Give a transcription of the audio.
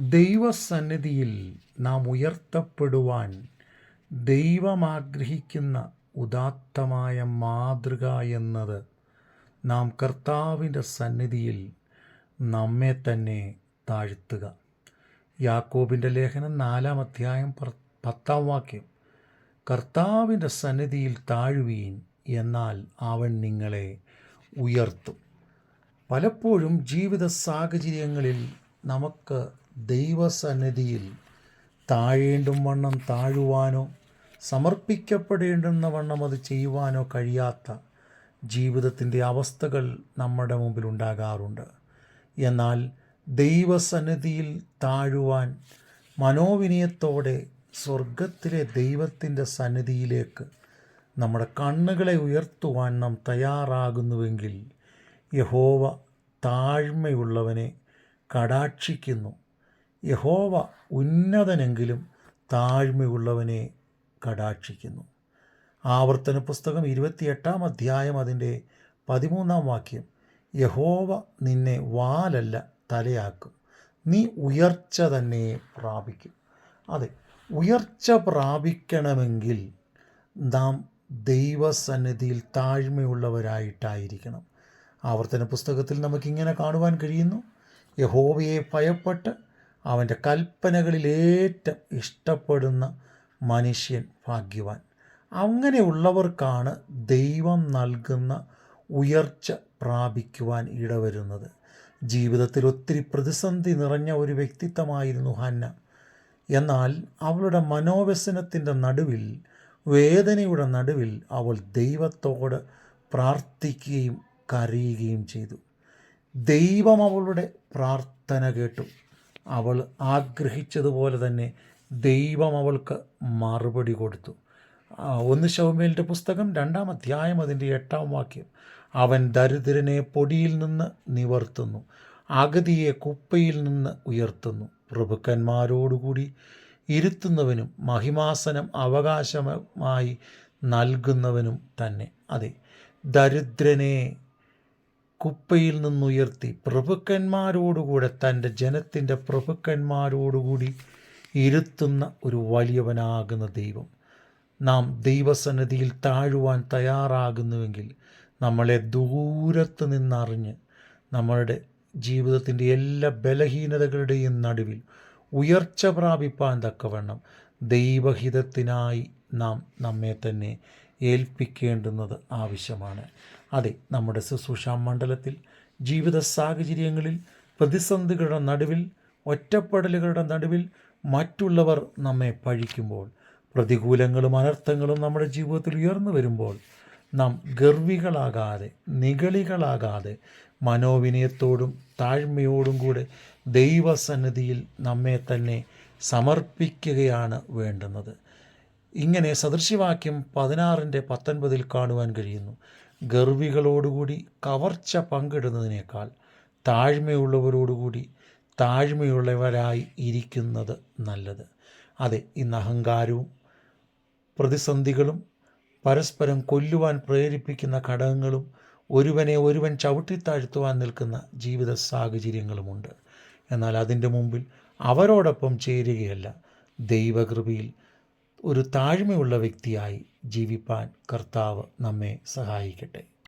ദൈവസന്നിധിയിൽ നാം ഉയർത്തപ്പെടുവാൻ ദൈവമാഗ്രഹിക്കുന്ന ഉദാത്തമായ മാതൃക എന്നത് നാം കർത്താവിന്റെ സന്നിധിയിൽ നമ്മെ തന്നെ താഴ്ത്തുക. യാക്കോബിന്റെ ലേഖനം നാലാം അധ്യായം പത്താം വാക്യം. കർത്താവിന്റെ സന്നിധിയിൽ താഴുവീൻ എന്നാൽ അവൻ നിങ്ങളെ ഉയർത്തും. പലപ്പോഴും ജീവിത സാഹചര്യങ്ങളിൽ നമുക്ക് ദൈവസന്നിധിയിൽ താഴേണ്ടും വണ്ണം താഴുവാനോ സമർപ്പിക്കപ്പെടേണ്ടുന്ന വണ്ണം അത് ചെയ്യുവാനോ കഴിയാത്ത ജീവിതത്തിന്റെ അവസ്ഥകൾ നമ്മുടെ മുമ്പിൽ ഉണ്ടാകാറുണ്ട്. എന്നാൽ ദൈവസന്നിധിയിൽ താഴുവാൻ മനോവിനയത്തോടെ സ്വർഗത്തിലെ ദൈവത്തിന്റെ സന്നിധിയിലേക്ക് നമ്മുടെ കണ്ണുകളെ ഉയർത്തുവാൻ നാം തയ്യാറാകുന്നുവെങ്കിൽ യഹോവ താഴ്മയുള്ളവനെ കടാക്ഷിക്കുന്നു. യഹോവ ഉന്നതനെങ്കിലും താഴ്മയുള്ളവനെ കടാക്ഷിക്കുന്നു. ആവർത്തന പുസ്തകം ഇരുപത്തിയെട്ടാം അധ്യായം അതിന്റെ പതിമൂന്നാം വാക്യം. യഹോവ നിന്നെ വാലല്ല തലയാക്കും. നീ ഉയർച്ച തന്നെ പ്രാപിക്കും. അതെ ഉയർച്ച പ്രാപിക്കണമെങ്കിൽ നാം ദൈവസന്നിധിയിൽ താഴ്മയുള്ളവരായിട്ടായിരിക്കണം. ആവർത്തന പുസ്തകത്തിൽ നമുക്കിങ്ങനെ കാണുവാൻ കഴിയുന്നു. യഹോവയെ ഭയപ്പെട്ട് അവന്റെ കൽപ്പനകളിലേറ്റം ഇഷ്ടപ്പെടുന്ന മനുഷ്യൻ ഭാഗ്യവാൻ. അങ്ങനെയുള്ളവർക്കാണ് ദൈവം നൽകുന്ന ഉയർച്ച പ്രാപിക്കുവാൻ ഇടവരുന്നത്. ജീവിതത്തിൽ ഒത്തിരി പ്രതിസന്ധി നിറഞ്ഞ ഒരു വ്യക്തിത്വമായിരുന്നു ഹന്ന. എന്നാൽ അവളുടെ മനോവ്യസനത്തിന്റെ നടുവിൽ വേദനയുടെ നടുവിൽ അവൾ ദൈവത്തോട് പ്രാർത്ഥിക്കുകയും കരയുകയും ചെയ്തു. ദൈവം അവളുടെ പ്രാർത്ഥന കേട്ടു. അവൾ ആഗ്രഹിച്ചതുപോലെ തന്നെ ദൈവം അവൾക്ക് മറുപടി കൊടുത്തു. ഒന്ന് ശൗമേലിന്റെ പുസ്തകം രണ്ടാം അധ്യായം അതിന്റെ എട്ടാം വാക്യം. അവൻ ദരിദ്രനെ പൊടിയിൽ നിന്ന് നിവർത്തുന്നു അഗതിയെ കുപ്പയിൽ നിന്ന് ഉയർത്തുന്നു. പ്രഭുക്കന്മാരോടുകൂടി ഇരുത്തുന്നവനും മഹിമാസനം അവകാശമായി നൽകുന്നവനും തന്നെ. അതെ ദരിദ്രനെ കുപ്പയിൽ നിന്നുയർത്തി പ്രഭുക്കന്മാരോടുകൂടെ തന്റെ ജനത്തിന്റെ പ്രഭുക്കന്മാരോടുകൂടി ഇരുത്തുന്ന ഒരു വലിയവനാകുന്ന ദൈവം. നാം ദൈവസന്നിധിയിൽ താഴുവാൻ തയ്യാറാകുന്നുവെങ്കിൽ നമ്മളെ ദൂരത്ത് നിന്നറിഞ്ഞ് നമ്മളുടെ ജീവിതത്തിന്റെ എല്ലാ ബലഹീനതകളുടെയും നടുവിൽ ഉയർച്ച പ്രാപിപ്പാൻ തക്കവണ്ണം ദൈവഹിതത്തിനായി നാം നമ്മെ തന്നെ ഏൽപ്പിക്കേണ്ടുന്നത് ആവശ്യമാണ്. അതെ നമ്മുടെ ശുശ്രൂഷ മണ്ഡലത്തിൽ ജീവിത സാഹചര്യങ്ങളിൽ പ്രതിസന്ധികളുടെ നടുവിൽ ഒറ്റപ്പെടലുകളുടെ നടുവിൽ മറ്റുള്ളവർ നമ്മെ പഴിക്കുമ്പോൾ പ്രതികൂലങ്ങളും അനർത്ഥങ്ങളും നമ്മുടെ ജീവിതത്തിൽ ഉയർന്നു വരുമ്പോൾ നാം ഗർവികളാകാതെ നിഗളികളാകാതെ മനോവിനയത്തോടും താഴ്മയോടും കൂടെ ദൈവസന്നിധിയിൽ നമ്മെ തന്നെ സമർപ്പിക്കുകയാണ് വേണ്ടുന്നത്. ഇങ്ങനെ സദൃശ്യവാക്യം പതിനാറിന്റെ പത്തൊൻപതിൽ കാണുവാൻ കഴിയുന്നു. ഗർവികളോടുകൂടി കവർച്ച പങ്കിടുന്നതിനേക്കാൾ താഴ്മയുള്ളവരോടുകൂടി താഴ്മയുള്ളവരായി ഇരിക്കുന്നത് നല്ലത്. അതെ ഇന്ന് അഹങ്കാരവും പ്രതിസന്ധികളും പരസ്പരം കൊല്ലുവാൻ പ്രേരിപ്പിക്കുന്ന ഘടകങ്ങളും ഒരുവനെ ഒരുവൻ ചവിട്ടിത്താഴ്ത്തുവാൻ നിൽക്കുന്ന ജീവിത സാഹചര്യങ്ങളുമുണ്ട്. എന്നാൽ അതിന്റെ മുമ്പിൽ അവരോടൊപ്പം ചേരുകയല്ല ദൈവകൃപയിൽ ഒരു താഴ്മയുള്ള വ്യക്തിയായി ജീവിപ്പാൻ കർത്താവ് നമ്മെ സഹായിക്കട്ടെ.